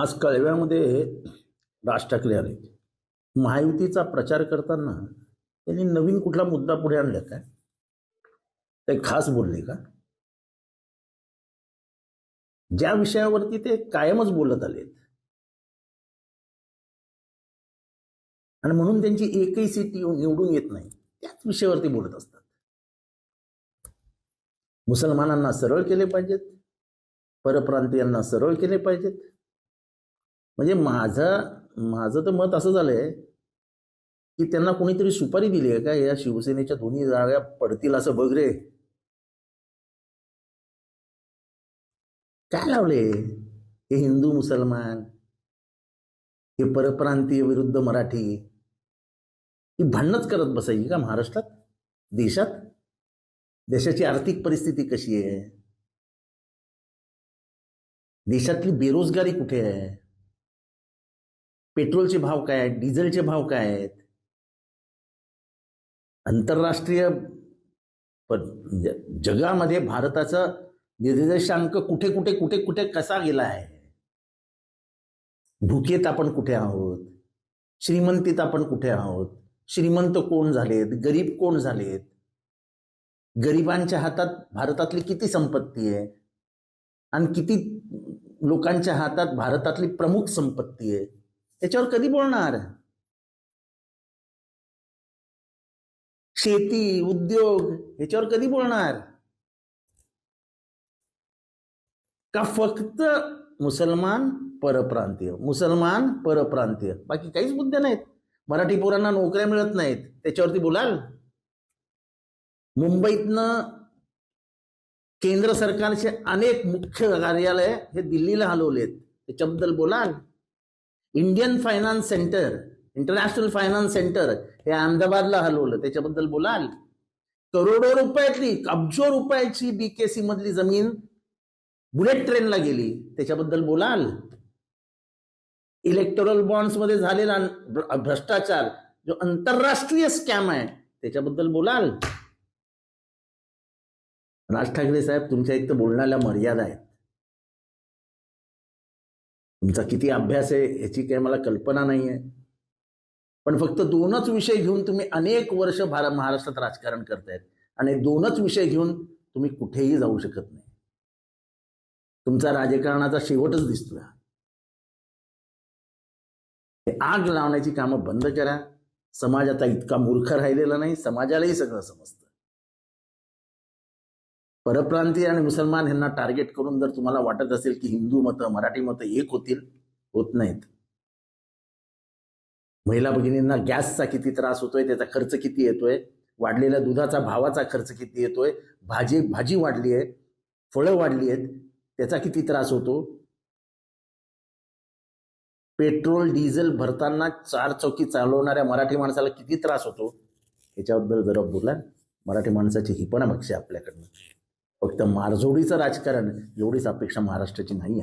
आज कळव्यामध्ये राज ठाकरे आले. महायुतीचा प्रचार करताना त्यांनी नवीन कुठला मुद्दा पुढे आणला काय? ते खास बोलले का? ज्या विषयावरती ते कायमच बोलत आलेत. आणि म्हणून त्यांची एकही सीट येऊन- निवडून येत नाही. त्याच विषयावरती बोलत असतात. मुसलमानांना सरळ केले पाहिजेत. परप्रांतीयांना सरळ केले पाहिजेत. म्हणजे माझं माझं तर मत असं झालंय की त्यांना कोणीतरी सुपारी दिली आहे का? या शिवसेनेच्या दोन्ही जागा पडतील असं बघ रे. काय लावले? हे हिंदू मुसलमान हे परप्रांतीय विरुद्ध मराठी ही भांडणच करत बसायची का महाराष्ट्रात? देशात? देशाची आर्थिक परिस्थिती कशी आहे? देशातली बेरोजगारी कुठे आहे? पेट्रोलचे भाव काय आहेत? डिझेलचे भाव काय आहेत? आंतरराष्ट्रीय म्हणजे जगामध्ये भारताचा निर्देशांक कुठे कुठे कुठे कुठे कसा गेला आहे? भुकेत आपण कुठे आहोत? श्रीमंतीत आपण कुठे आहोत? श्रीमंत कोण झालेत? गरीब कोण झालेत? गरिबांच्या हातात भारतातली किती संपत्ती आहे? आणि किती लोकांच्या हातात भारतातली प्रमुख संपत्ती आहे? त्याच्यावर कधी बोलणार? शेती उद्योग ह्याच्यावर कधी बोलणार? का फक्त मुसलमान परप्रांतीय? मुसलमान परप्रांतीय. बाकी काहीच मुद्दे नाहीत. मराठी पोरांना नोकऱ्या मिळत नाहीत. त्याच्यावरती बोलाल? मुंबईतनं केंद्र सरकारचे अनेक मुख्य कार्यालय हे दिल्लीला हलवलेत. त्याच्याबद्दल बोलाल? Indian finance centre international finance centre हे अहमदाबादला हलवलं. त्याच्याबद्दल बोलाल? करोडो रुपयातली अब्जो रुपयाची बीकेसी मधली जमीन बुलेट ट्रेनला गेली. त्याच्याबद्दल बोलाल? इलेक्टोरल बॉन्ड्समध्ये झालेला भ्रष्टाचार जो आंतरराष्ट्रीय स्कॅम आहे त्याच्याबद्दल बोलाल? राज ठाकरे साहेब तुमच्या एक तर बोलण्याला मर्यादा आहेत. तुमचा किती अभ्यास आहे याची काही मला कल्पना नाही आहे. पण फक्त दोनच विषय घेऊन तुम्ही अनेक वर्ष भार महाराष्ट्रात राजकारण करतायत आणि दोनच विषय घेऊन तुम्ही कुठेही जाऊ शकत नाही. तुमचा राजकारणाचा शेवटच दिसतोय आग लावण्याची कामं बंद करा. समाज आता इतका मूर्ख राहिलेला नाही समाजालाही सगळं समजतं. परप्रांतीय आणि मुसलमान यांना टार्गेट करून जर तुम्हाला वाटत असेल की हिंदू मतं मराठी मतं एक होतील होत नाहीत. महिला भगिनींना गॅसचा किती त्रास होतोय त्याचा खर्च किती येतोय वाढलेल्या दुधाचा भावाचा खर्च किती येतोय भाजी भाजी वाढली आहे फळं वाढली आहेत त्याचा किती त्रास होतो? पेट्रोल डिझेल भरताना चार चौकी चालवणाऱ्या मराठी माणसाला किती त्रास होतो? याच्याबद्दल जरा बोला. मराठी माणसाची ही पण अपेक्षा आपल्याकडनं. फक्त मारझोडीचं राजकारण एवढीच अपेक्षा महाराष्ट्राची नाही आहे